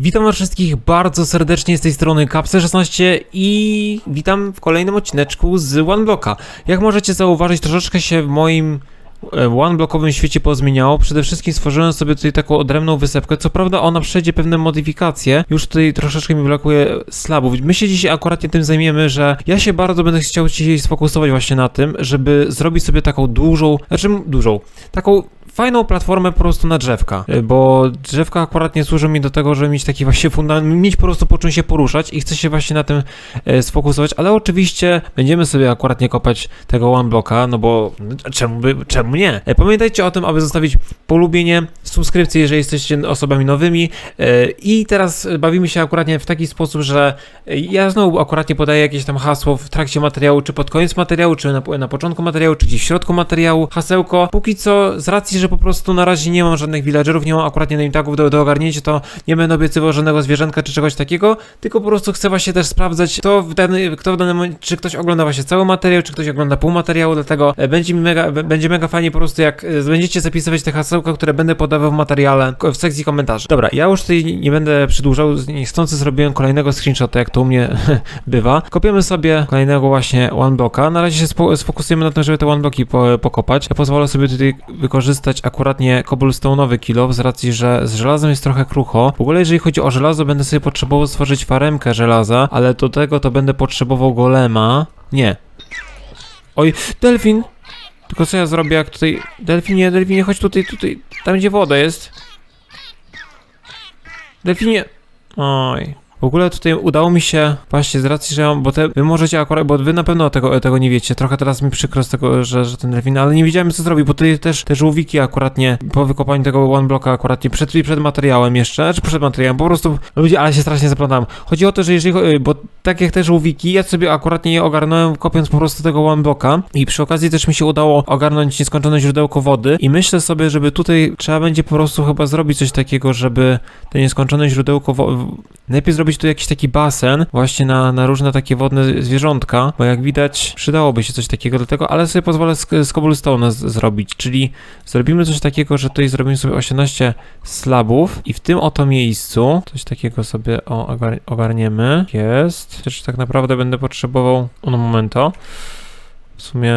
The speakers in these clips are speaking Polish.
Witam was wszystkich bardzo serdecznie z tej strony Kapsel16 i witam w kolejnym odcineczku z OneBlocka. Jak możecie zauważyć, troszeczkę się w moim e, OneBlockowym świecie pozmieniało. Przede wszystkim stworzyłem sobie tutaj taką odrębną wysepkę. Co prawda ona przejdzie pewne modyfikacje. Już tutaj troszeczkę mi brakuje slabów. My się dzisiaj akuratnie tym zajmiemy, że ja się bardzo będę chciał dzisiaj sfokusować właśnie na tym, żeby zrobić sobie taką dużą, znaczy dużą, taką fajną platformę po prostu na drzewka, y, bo drzewka akurat nie służą mi do tego, żeby mieć taki właśnie fundament, mieć po prostu po czym się poruszać i chcę się właśnie na tym e, sfokusować, ale oczywiście będziemy sobie akurat nie kopać tego one blocka, no bo czemu, by, czemu nie? E, Pamiętajcie o tym, aby zostawić polubienie, subskrypcję, jeżeli jesteście osobami nowymi i teraz bawimy się akuratnie w taki sposób, że ja znowu akuratnie podaję jakieś tam hasło w trakcie materiału, czy pod koniec materiału, czy na, na początku materiału, czy gdzieś w środku materiału, hasełko. Póki co, z racji, że po prostu na razie nie mam żadnych villagerów, nie mam akuratnie name tagów do, do ogarnięcia, to nie będę obiecywał żadnego zwierzętka czy czegoś takiego, tylko po prostu chcę właśnie też sprawdzać, kto w, dany, kto w danym czy ktoś ogląda właśnie cały materiał, czy ktoś ogląda pół materiału, dlatego e, będzie mi mega, będzie mega fajnie po prostu jak e, będziecie zapisywać te hasełka, które będę podawał w materiale, w sekcji komentarzy. Dobra, ja już tutaj nie będę przedłużał, niechcący zrobiłem kolejnego screenshota, jak to u mnie bywa. Kopiemy sobie kolejnego właśnie one blocka. Na razie się sfokusujemy na tym, żeby te one blocki po- pokopać. Ja pozwolę sobie tutaj wykorzystać akuratnie cobblestone'owy kilo, z racji, że z żelazem jest trochę krucho. W ogóle jeżeli chodzi o żelazo, będę sobie potrzebował stworzyć faremkę żelaza, ale do tego to będę potrzebował golema. Nie. Oj, delfin! Tylko co ja zrobię, jak tutaj... Delfinie, delfinie, chodź tutaj, tutaj, tam gdzie woda jest. Delfinie... Oj. W ogóle tutaj udało mi się, właśnie z racji, że ja bo te, wy możecie akurat, bo wy na pewno tego, tego nie wiecie, trochę teraz mi przykro z tego, że, że ten delfin, ale nie wiedziałem co zrobić, bo tutaj też te żółwiki akuratnie, po wykopaniu tego one blocka akuratnie, przed, przed materiałem jeszcze, czy przed materiałem, po prostu, ludzie, ale się strasznie zaplątałem. Chodzi o to, że jeżeli, cho- bo tak jak te żółwiki, ja sobie akuratnie je ogarnąłem kopiąc po prostu tego one blocka i przy okazji też mi się udało ogarnąć nieskończone źródełko wody. I myślę sobie, żeby tutaj trzeba będzie po prostu chyba zrobić coś takiego, żeby te nieskończone źródełko Najpierw zrobić tu jakiś taki basen, właśnie na, na różne takie wodne zwierzątka, bo jak widać przydałoby się coś takiego do tego, ale sobie pozwolę z, z zrobić, czyli zrobimy coś takiego, że tutaj zrobimy sobie 18 slabów i w tym oto miejscu coś takiego sobie ogarniemy. Jest. Chociaż tak naprawdę będę potrzebował, no momento, w sumie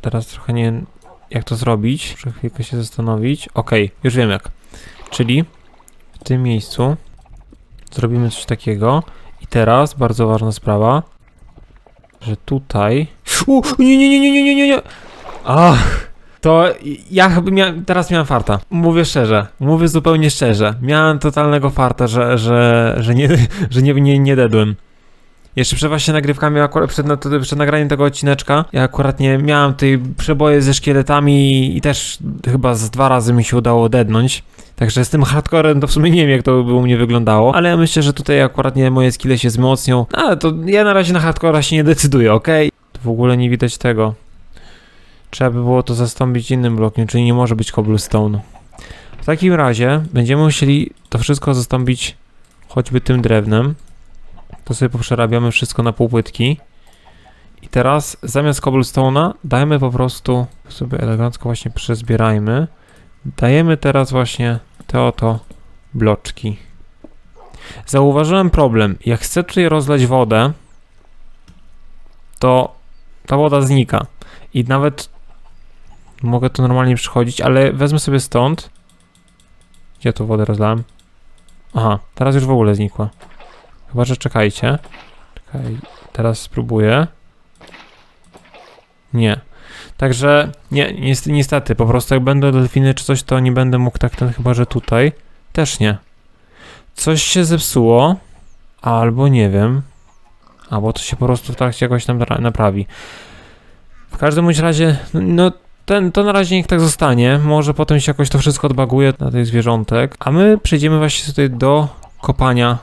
teraz trochę nie wiem jak to zrobić, muszę chwilkę się zastanowić. Okej, już wiem jak. Czyli w tym miejscu zrobimy coś takiego. I teraz bardzo ważna sprawa, że tutaj. U, nie, nie, nie, nie, nie, nie, nie, nie. Ach, to ja chyba teraz miałem farta. Mówię szczerze, mówię zupełnie szczerze. Miałem totalnego farta, że, że, że nie, że nie, nie, nie dedłem. Jeszcze przed właśnie nagrywkami, akurat przed, na- przed nagraniem tego odcineczka, ja akurat nie miałem tej przeboje ze szkieletami i też chyba z dwa razy mi się udało dednąć. Także z tym hardcorem to w sumie nie wiem jak to by u mnie wyglądało, ale ja myślę, że tutaj akurat nie moje skille się wzmocnią. No, Ale to ja na razie na hardcora się nie decyduję, ok? Tu w ogóle nie widać tego. Trzeba by było to zastąpić innym blokiem, czyli nie może być cobblestone. W takim razie będziemy musieli to wszystko zastąpić choćby tym drewnem. To sobie poprzerabiamy wszystko na półpłytki. I teraz zamiast cobblestone'a dajmy po prostu sobie elegancko właśnie przezbierajmy. Dajemy teraz właśnie te oto bloczki. Zauważyłem problem. Jak chcę tutaj rozlać wodę, to ta woda znika. I nawet mogę tu normalnie przychodzić, ale wezmę sobie stąd. Gdzie tu wodę rozlałem? Aha, teraz już w ogóle znikła. Chyba, że czekajcie. Czekaj, teraz spróbuję. Nie. Także nie, niestety, niestety, po prostu jak będą delfiny czy coś, to nie będę mógł tak ten, chyba że tutaj. Też nie. Coś się zepsuło, albo nie wiem. Albo to się po prostu w trakcie jakoś tam ra- naprawi. W każdym bądź razie, no ten, to na razie niech tak zostanie. Może potem się jakoś to wszystko odbaguje na tych zwierzątek. A my przejdziemy właśnie tutaj do kopania.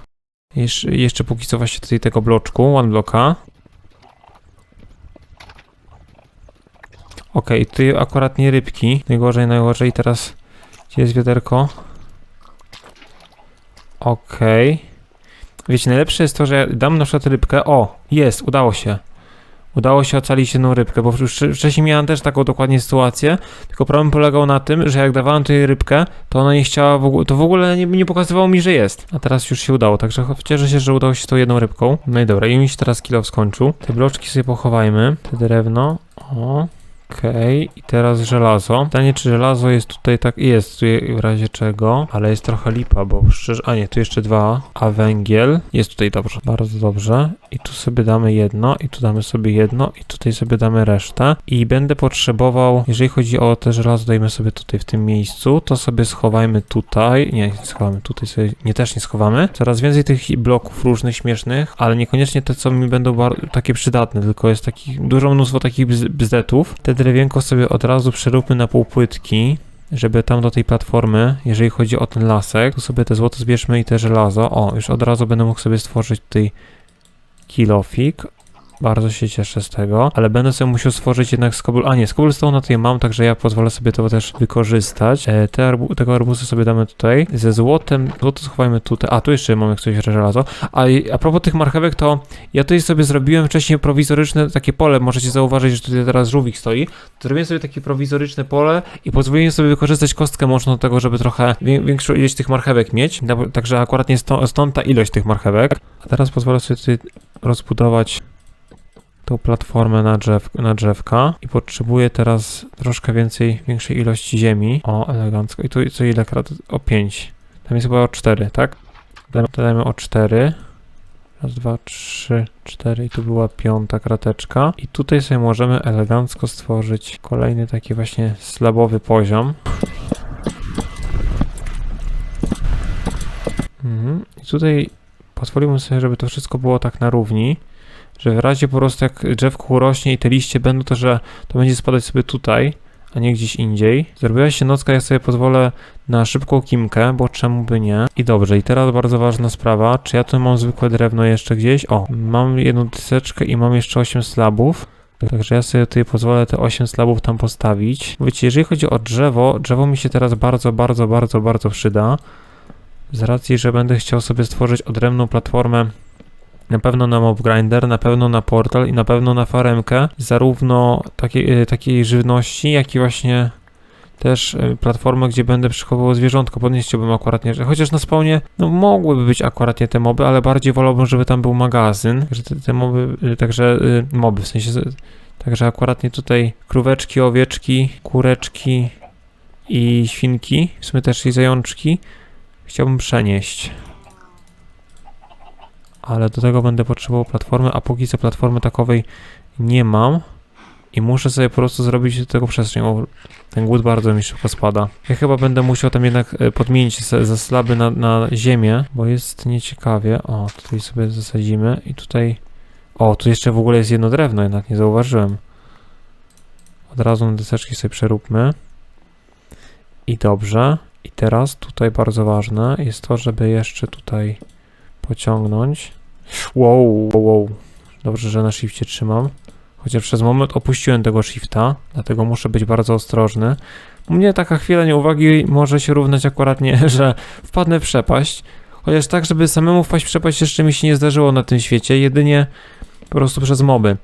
Jeszcze, jeszcze póki co właśnie tutaj tego bloczku, one blocka. Okej, tutaj akurat nie rybki. Najgorzej, najgorzej. Teraz gdzie jest wiaderko? Okej. Wiecie, najlepsze jest to, że dam na przykład rybkę. O, jest, udało się. Udało się ocalić jedną rybkę, bo już wcze- wcześniej miałem też taką dokładnie sytuację, tylko problem polegał na tym, że jak dawałem tej rybkę, to ona nie chciała w ogóle, to w ogóle nie, nie pokazywało mi, że jest. A teraz już się udało, także cieszę się, że udało się tą jedną rybką. No i dobra, i mi się teraz kilo skończył. Te bloczki sobie pochowajmy, te drewno, o. Okej, i teraz żelazo. Pytanie, czy żelazo jest tutaj tak. Jest, tu w razie czego, ale jest trochę lipa, bo szczerze. A nie, tu jeszcze dwa. A węgiel jest tutaj dobrze, bardzo dobrze. I tu sobie damy jedno, i tu damy sobie jedno, i tutaj sobie damy resztę. I będę potrzebował, jeżeli chodzi o te żelazo, dajmy sobie tutaj w tym miejscu, to sobie schowajmy tutaj. Nie, nie schowamy tutaj sobie, nie też nie schowamy. Coraz więcej tych bloków różnych, śmiesznych, ale niekoniecznie te, co mi będą takie przydatne, tylko jest takich, dużo mnóstwo takich bz- bzdetów. Te drewienko sobie od razu przeróbmy na półpłytki, żeby tam do tej platformy, jeżeli chodzi o ten lasek, to sobie te złoto zbierzmy i te żelazo. O, już od razu będę mógł sobie stworzyć tutaj kilofik. Bardzo się cieszę z tego, ale będę sobie musiał stworzyć jednak cobble... A nie, z cobblestone tutaj mam, także ja pozwolę sobie to też wykorzystać. E, te arbu... Tego arbuzu sobie damy tutaj. Ze złotem, złoto schowajmy tutaj. A, tu jeszcze mamy coś żelazo. A, a propos tych marchewek, to ja tutaj sobie zrobiłem wcześniej prowizoryczne takie pole. Możecie zauważyć, że tutaj teraz żółwik stoi. Zrobiłem sobie takie prowizoryczne pole i pozwoliłem sobie wykorzystać kostkę mocno do tego, żeby trochę wię- większą ilość tych marchewek mieć. Także akurat nie stąd ta ilość tych marchewek. A teraz pozwolę sobie tutaj rozbudować tą platformę na, drzew, na drzewka i potrzebuję teraz troszkę więcej, większej ilości ziemi. O, elegancko. I tu co ile krat? O 5. Tam jest chyba o 4, tak? Dajmy, dajmy o 4. Raz, dwa, trzy, cztery i tu była piąta krateczka. I tutaj sobie możemy elegancko stworzyć kolejny taki właśnie slabowy poziom. Mhm. I tutaj pozwoliłbym sobie, żeby to wszystko było tak na równi, że w razie po prostu jak drzewko urośnie i te liście będą, to że to będzie spadać sobie tutaj, a nie gdzieś indziej. Zrobiła się nocka, ja sobie pozwolę na szybką kimkę, bo czemu by nie. I dobrze, i teraz bardzo ważna sprawa, czy ja tu mam zwykłe drewno jeszcze gdzieś? O, mam jedną tyseczkę i mam jeszcze 8 slabów. Także ja sobie tutaj pozwolę te 8 slabów tam postawić. Wiecie, jeżeli chodzi o drzewo, drzewo mi się teraz bardzo, bardzo, bardzo, bardzo przyda. Z racji, że będę chciał sobie stworzyć odrębną platformę na pewno na Mob Grinder, na pewno na portal i na pewno na faremkę, zarówno takiej, y, takiej żywności, jak i właśnie też y, platformę, gdzie będę przechowywał zwierzątko. Podnieściłbym akurat nie, że chociaż na spawnie, no mogłyby być akurat nie te moby, ale bardziej wolałbym, żeby tam był magazyn, także te, te moby, y, także moby, w sensie, także akurat nie tutaj króweczki, owieczki, kureczki i świnki, w sumie też i zajączki, chciałbym przenieść ale do tego będę potrzebował platformy, a póki co platformy takowej nie mam i muszę sobie po prostu zrobić do tego przestrzeń. Ten głód bardzo mi szybko spada. Ja chyba będę musiał tam jednak e, podmienić ze, slaby na, na ziemię, bo jest nieciekawie. O, tutaj sobie zasadzimy i tutaj... O, tu jeszcze w ogóle jest jedno drewno, jednak nie zauważyłem. Od razu deseczki sobie przeróbmy. I dobrze. I teraz tutaj bardzo ważne jest to, żeby jeszcze tutaj pociągnąć. Wow, wow, wow. Dobrze, że na shifcie trzymam. Chociaż przez moment opuściłem tego shifta, dlatego muszę być bardzo ostrożny. U mnie taka chwila nieuwagi może się równać akurat nie, że wpadnę w przepaść. Chociaż tak, żeby samemu wpaść w przepaść jeszcze mi się nie zdarzyło na tym świecie, jedynie po prostu przez moby.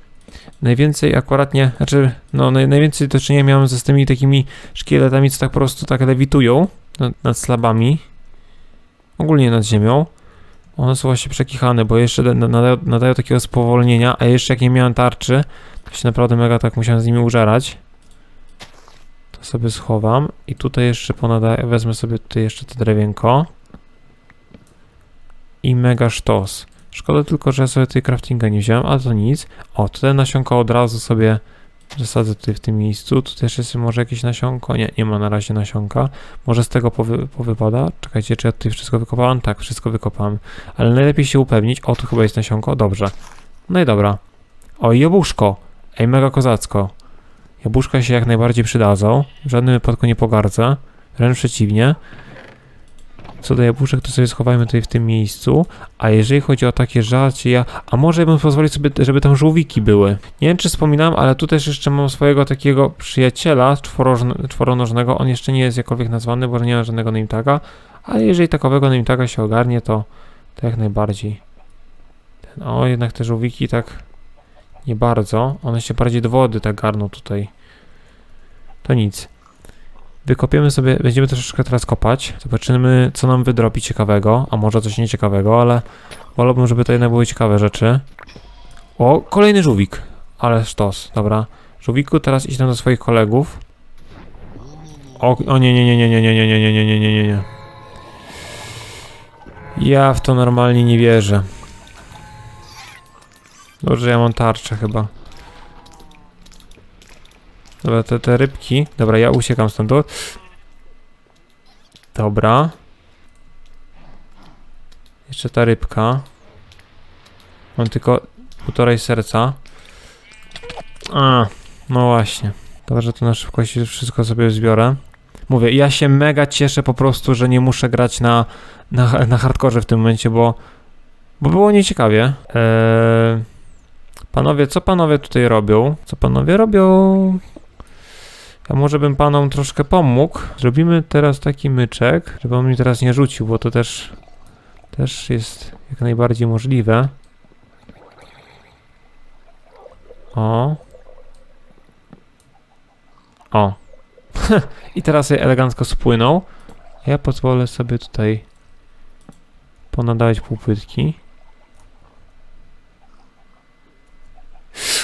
Najwięcej akurat nie, znaczy, no naj, najwięcej do czynienia miałem ze z tymi takimi szkieletami, co tak po prostu tak lewitują nad, nad slabami. Ogólnie nad ziemią. One są właśnie przekichane, bo jeszcze da- nadają, nadają takiego spowolnienia, a jeszcze jak nie miałem tarczy, to się naprawdę mega tak musiałem z nimi użerać. To sobie schowam i tutaj jeszcze ponadaję, wezmę sobie tutaj jeszcze to drewienko. I mega sztos. Szkoda tylko, że sobie tej craftinga nie wziąłem, ale to nic. O, tutaj nasionko od razu sobie zasadzę tutaj w tym miejscu. Tu też jest może jakieś nasionko. Nie, nie ma na razie nasionka. Może z tego powy, powypada. Czekajcie, czy ja tutaj wszystko wykopałem? Tak, wszystko wykopałem. Ale najlepiej się upewnić. O, tu chyba jest nasionko. Dobrze. No i dobra. O, i jabłuszko. Ej, mega kozacko. Jabłuszka się jak najbardziej przydadzą. W żadnym wypadku nie pogardzę. Wręcz przeciwnie. Co do jabłuszek, to sobie schowajmy tutaj w tym miejscu. A jeżeli chodzi o takie żarcie, ja... A może bym pozwolił sobie, żeby tam żółwiki były. Nie wiem, czy wspominałem, ale tu też jeszcze mam swojego takiego przyjaciela czworonożnego. On jeszcze nie jest jakkolwiek nazwany, bo nie ma żadnego name taga. Ale jeżeli takowego name taga się ogarnie, to, to jak najbardziej. Ten, o, jednak te żółwiki tak Nie bardzo. One się bardziej do wody tak garną tutaj. To nic. Wykopiemy sobie, będziemy troszeczkę teraz kopać. Zobaczymy, co nam wydrobi ciekawego, a może coś nieciekawego, ale wolałbym, żeby to jednak były ciekawe rzeczy. O, kolejny żółwik. Ale sztos, dobra. Żółwiku, teraz idź tam do swoich kolegów. O, o nie, nie, nie, nie, nie, nie, nie, nie, nie, nie, nie, nie, nie. Ja w to normalnie nie wierzę. Dobrze, ja mam tarczę chyba. Dobra, te, te rybki. Dobra, ja uciekam stąd. Dobra. Jeszcze ta rybka. Mam tylko półtorej serca. A, no właśnie. Dobrze, że to na szybkości wszystko sobie zbiorę. Mówię, ja się mega cieszę po prostu, że nie muszę grać na, na, na hardkorze w tym momencie, bo, bo było nieciekawie. Eee, panowie, co panowie tutaj robią? Co panowie robią? Ja może bym panom troszkę pomógł. Zrobimy teraz taki myczek, żeby on mi teraz nie rzucił, bo to też, też jest jak najbardziej możliwe. O. O. I teraz sobie elegancko spłynął. Ja pozwolę sobie tutaj ponadawać półpłytki.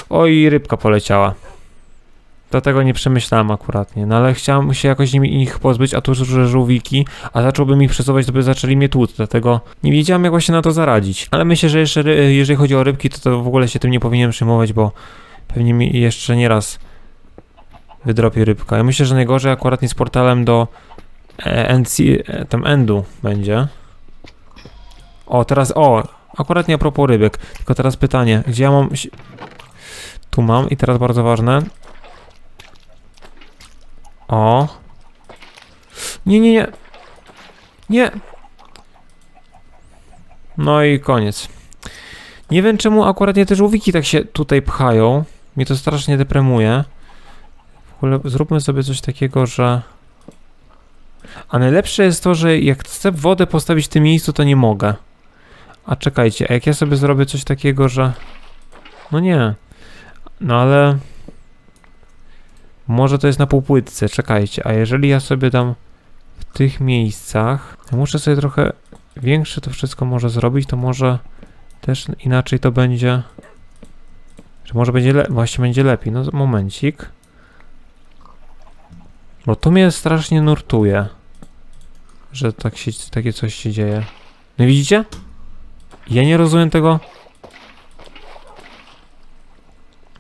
Oj, rybka poleciała. Dlatego nie przemyślałem akuratnie, no ale chciałem się jakoś nimi ich pozbyć, a tu że żółwiki, a zacząłbym ich przesuwać, to by zaczęli mnie tłuc, dlatego nie wiedziałem jak właśnie na to zaradzić. Ale myślę, że jeszcze, jeżeli chodzi o rybki, to, to w ogóle się tym nie powinienem przejmować, bo pewnie mi jeszcze nie raz wydropi rybka. Ja myślę, że najgorzej akurat nie z portalem do e, NC, e, tam Endu będzie. O, teraz, o, akurat nie a propos rybek, tylko teraz pytanie, gdzie ja mam... Tu mam i teraz bardzo ważne. O. Nie, nie, nie. Nie. No i koniec. Nie wiem czemu akurat nie te żółwiki tak się tutaj pchają. Mnie to strasznie depremuje. W ogóle zróbmy sobie coś takiego, że... A najlepsze jest to, że jak chcę wodę postawić w tym miejscu, to nie mogę. A czekajcie, a jak ja sobie zrobię coś takiego, że... No nie. No ale... Może to jest na półpłytce, czekajcie. A jeżeli ja sobie dam w tych miejscach... Muszę sobie trochę większe to wszystko może zrobić, to może też inaczej to będzie... Że może będzie właśnie będzie lepiej. No momencik. Bo to mnie strasznie nurtuje, że tak się, takie coś się dzieje. No widzicie? Ja nie rozumiem tego.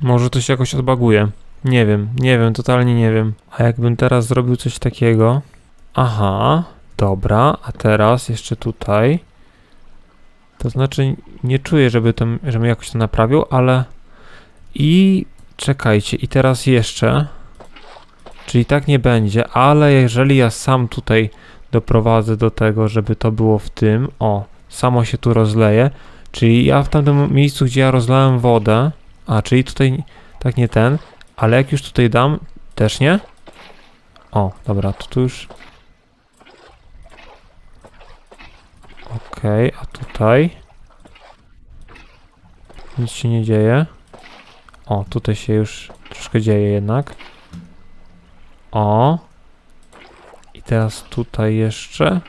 Może to się jakoś odbaguje. Nie wiem, nie wiem, totalnie nie wiem. A jakbym teraz zrobił coś takiego. Aha, dobra, a teraz jeszcze tutaj. To znaczy, nie czuję, żeby to, żebym jakoś to naprawił, ale. I czekajcie, i teraz jeszcze. Czyli tak nie będzie, ale jeżeli ja sam tutaj doprowadzę do tego, żeby to było w tym, o, samo się tu rozleje, czyli ja w tamtym miejscu, gdzie ja rozlałem wodę, a, czyli tutaj tak nie ten, ale jak już tutaj dam, też nie? O, dobra, to tu już... Okej, a tutaj... Nic się nie dzieje. O, tutaj się już troszkę dzieje jednak. O. I teraz tutaj jeszcze.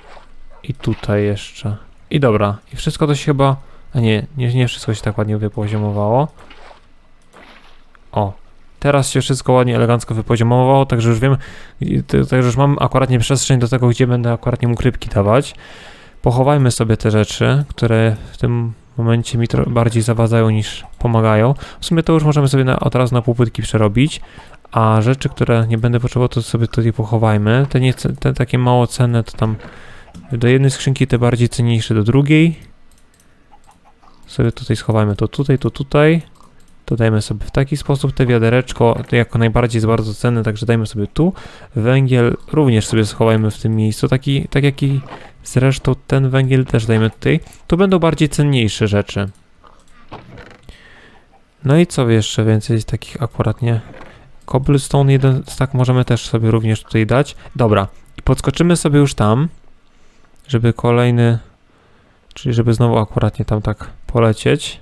I tutaj jeszcze. I dobra. I wszystko to się chyba... A nie, nie, nie wszystko się tak ładnie wypoziomowało. O. Teraz się wszystko ładnie, elegancko wypoziomowało, także już wiem, także już mam akuratnie przestrzeń do tego, gdzie będę akuratnie mógł rybki dawać. Pochowajmy sobie te rzeczy, które w tym momencie mi bardziej zawadzają niż pomagają. W sumie to już możemy sobie na, od razu na półpłytki przerobić. A rzeczy, które nie będę potrzebował, to sobie tutaj pochowajmy. Te, nie, te takie mało cenne, to tam do jednej skrzynki, te bardziej cenniejsze do drugiej. Sobie tutaj schowajmy to tutaj, to tutaj. To dajmy sobie w taki sposób. Te wiadereczko jako najbardziej jest bardzo cenne, także dajmy sobie tu. Węgiel również sobie schowajmy w tym miejscu. Taki, tak jak i zresztą ten węgiel też dajmy tutaj. Tu będą bardziej cenniejsze rzeczy. No i co jeszcze więcej z takich akuratnie Cobblestone jeden tak możemy też sobie również tutaj dać. Dobra, i podskoczymy sobie już tam, żeby kolejny, czyli żeby znowu akuratnie tam tak polecieć.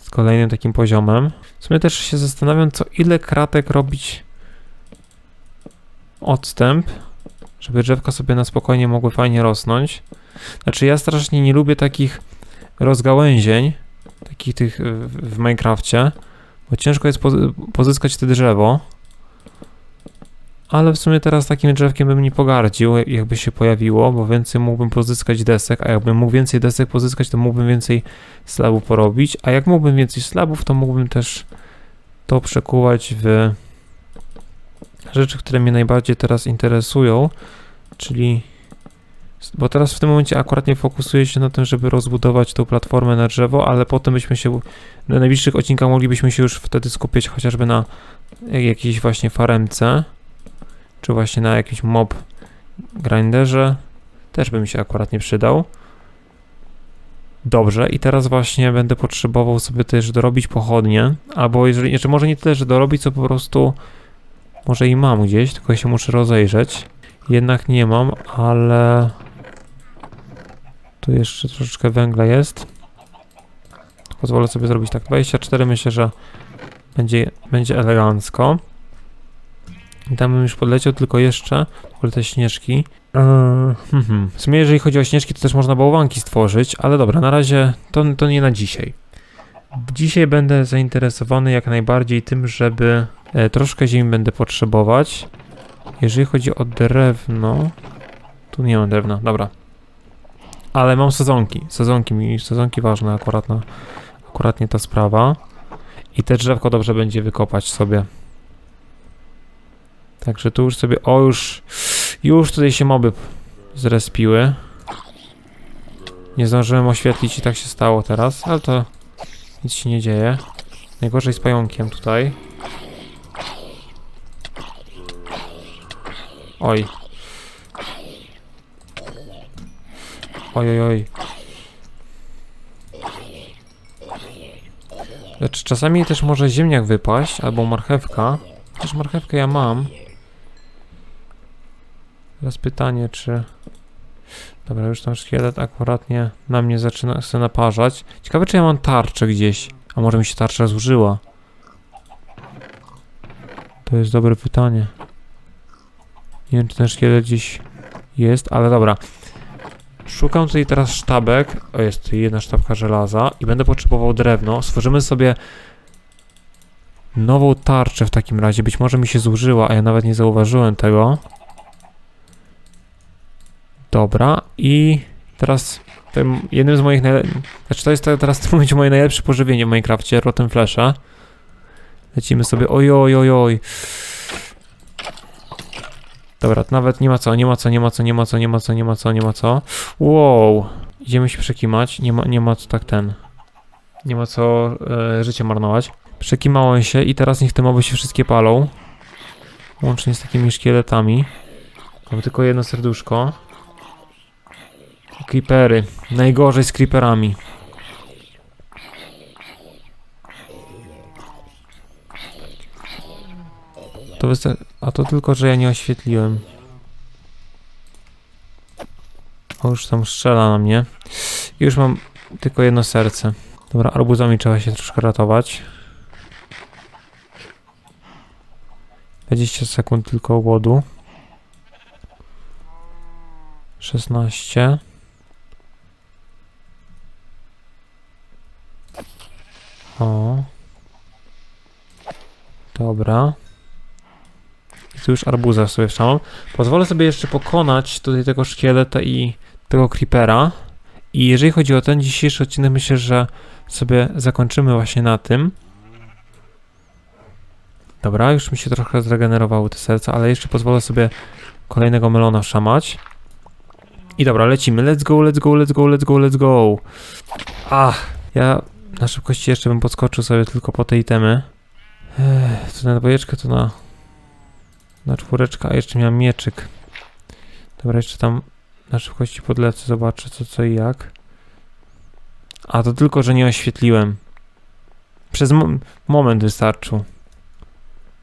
Z kolejnym takim poziomem. W sumie też się zastanawiam, co ile kratek robić odstęp, żeby drzewka sobie na spokojnie mogły fajnie rosnąć. Znaczy ja strasznie nie lubię takich rozgałęzień, takich tych w, Minecrafcie, bo ciężko jest pozy- pozyskać te drzewo. Ale w sumie teraz takim drzewkiem bym nie pogardził, jakby się pojawiło, bo więcej mógłbym pozyskać desek, a jakbym mógł więcej desek pozyskać, to mógłbym więcej slabów porobić, a jak mógłbym więcej slabów, to mógłbym też to przekuwać w rzeczy, które mnie najbardziej teraz interesują, czyli bo teraz w tym momencie akurat nie fokusuję się na tym, żeby rozbudować tą platformę na drzewo, ale potem byśmy się na najbliższych odcinkach moglibyśmy się już wtedy skupić chociażby na jakiejś właśnie faremce, czy właśnie na jakimś mob grinderze. Też by mi się akurat nie przydał. Dobrze, i teraz właśnie będę potrzebował sobie też dorobić pochodnie, albo jeżeli, znaczy może nie tyle, że dorobić, co po prostu może i mam gdzieś, tylko się muszę rozejrzeć. Jednak nie mam, ale tu jeszcze troszeczkę węgla jest. Pozwolę sobie zrobić tak 24, myślę, że będzie, będzie elegancko. Tam bym już podleciał, tylko jeszcze w ogóle te śnieżki. Eee, hmm, hmm. W sumie jeżeli chodzi o śnieżki, to też można bałwanki stworzyć, ale dobra, na razie to, to nie na dzisiaj. Dzisiaj będę zainteresowany jak najbardziej tym, żeby e, troszkę ziemi będę potrzebować. Jeżeli chodzi o drewno, tu nie mam drewna, dobra. Ale mam sezonki, sezonki mi, sezonki ważne akurat na, akurat nie ta sprawa. I te drzewko dobrze będzie wykopać sobie. Także tu już sobie, o już, już tutaj się moby zrespiły. Nie zdążyłem oświetlić i tak się stało teraz, ale to nic się nie dzieje. Najgorzej z pająkiem tutaj. Oj. Oj, oj, oj. Lecz czasami też może ziemniak wypaść, albo marchewka. Też marchewkę ja mam. Teraz pytanie, czy... Dobra, już tam szkielet akuratnie na mnie zaczyna się naparzać. Ciekawe, czy ja mam tarczę gdzieś. A może mi się tarcza zużyła? To jest dobre pytanie. Nie wiem, czy ten szkielet gdzieś jest, ale dobra. Szukam tutaj teraz sztabek. O, jest jedna sztabka żelaza i będę potrzebował drewno. Stworzymy sobie nową tarczę w takim razie. Być może mi się zużyła, a ja nawet nie zauważyłem tego. Dobra, i teraz jednym z moich najlepszych. Znaczy, to jest te- teraz momencie moje najlepsze pożywienie w Minecrafcie, Rotten Flasha. Lecimy sobie. Oj, oj, oj, oj. Dobra, to nawet nie ma co, nie ma co, nie ma co, nie ma co, nie ma co, nie ma co, nie ma co. Wow. Idziemy się przekimać. Nie ma, nie ma co tak ten. Nie ma co e, życie marnować. Przekimałem się i teraz niech te moby się wszystkie palą. Łącznie z takimi szkieletami. Mam tylko jedno serduszko. Creepery. Najgorzej z creeperami. To A to tylko, że ja nie oświetliłem. O, już tam strzela na mnie. Już mam tylko jedno serce. Dobra, arbuzami trzeba się troszkę ratować. 20 sekund tylko głodu. 16. O. Dobra. I tu już arbuza sobie wszczałam. Pozwolę sobie jeszcze pokonać tutaj tego szkieleta i tego creepera. I jeżeli chodzi o ten dzisiejszy odcinek, myślę, że sobie zakończymy właśnie na tym. Dobra, już mi się trochę zregenerowały te serca, ale jeszcze pozwolę sobie kolejnego melona wszamać. I dobra, lecimy. Let's go, let's go, let's go, let's go, let's go. Ach, ja na szybkości jeszcze bym podskoczył sobie tylko po tej temy. Ech, to na dwójeczkę, to na... Na czwóreczkę, a jeszcze miałem mieczyk. Dobra, jeszcze tam na szybkości podlecę, zobaczę co, co i jak. A to tylko, że nie oświetliłem. Przez mo moment wystarczył,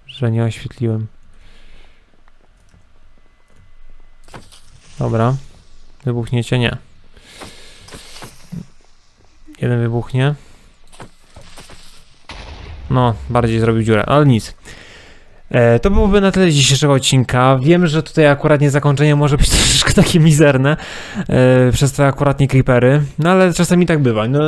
że nie oświetliłem. Dobra. Wybuchniecie? Nie. Jeden wybuchnie. No, bardziej zrobił dziurę, ale nic. E, to byłoby na tyle dzisiejszego odcinka. Wiem, że tutaj akuratnie zakończenie może być troszeczkę takie mizerne, e, przez te akuratnie creepery, no ale czasami tak bywa. No,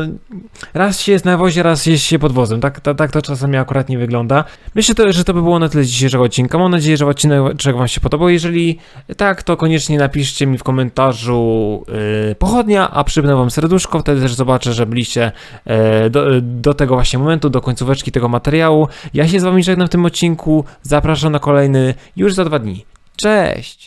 raz się jest na wozie, raz jest się pod wozem. Tak, tak, tak to czasami akurat nie wygląda. Myślę, to, że to by było na tyle dzisiejszego odcinka. Mam nadzieję, że odcinek Wam się podobał. Jeżeli tak, to koniecznie napiszcie mi w komentarzu yy, pochodnia, a przypnę Wam serduszko. Wtedy też zobaczę, że byliście do, do tego właśnie momentu, do końcóweczki tego materiału. Ja się z Wami żegnam w tym odcinku. Zapraszam na kolejny już za dwa dni. Cześć!